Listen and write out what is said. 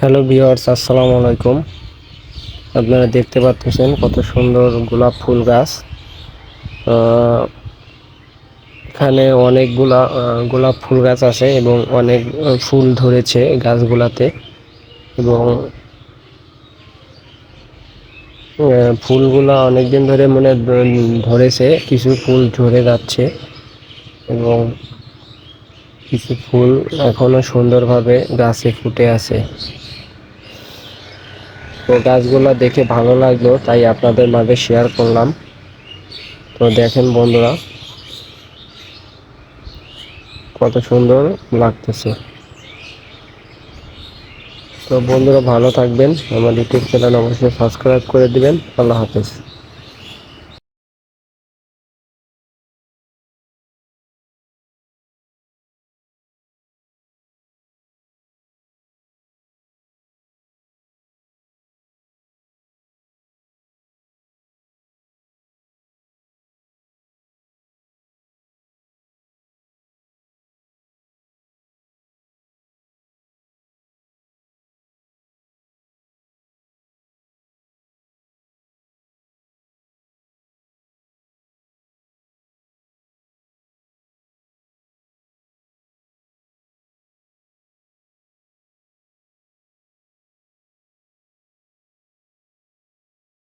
Hello viewers আসসালামু আলাইকুম। আপনারা দেখতে পাচ্ছেন কত সুন্দর গোলাপ ফুল গাছ। এখানে অনেকগুলা গোলাপ ফুল গাছ আছে এবং অনেক ফুল ধরেছে গাছগুলাতে এবং ফুলগুলা অনেকদিন ধরে মানে ধরেছে, কিছু ফুল ঝরে যাচ্ছে এবং কিছু ফুল এখনও সুন্দরভাবে গাছে ফুটে আছে। তো গাছগুলো দেখে ভালো লাগল, তাই আপনাদের মাঝে শেয়ার করলাম। তো দেখেন বন্ধুরা, কত সুন্দর লাগতেছে। তো বন্ধুরা ভালো থাকবেন, আমার ইউটিউব চ্যানেল অবশ্যই সাবস্ক্রাইব করে দিবেন। আল্লাহ হাফেজ।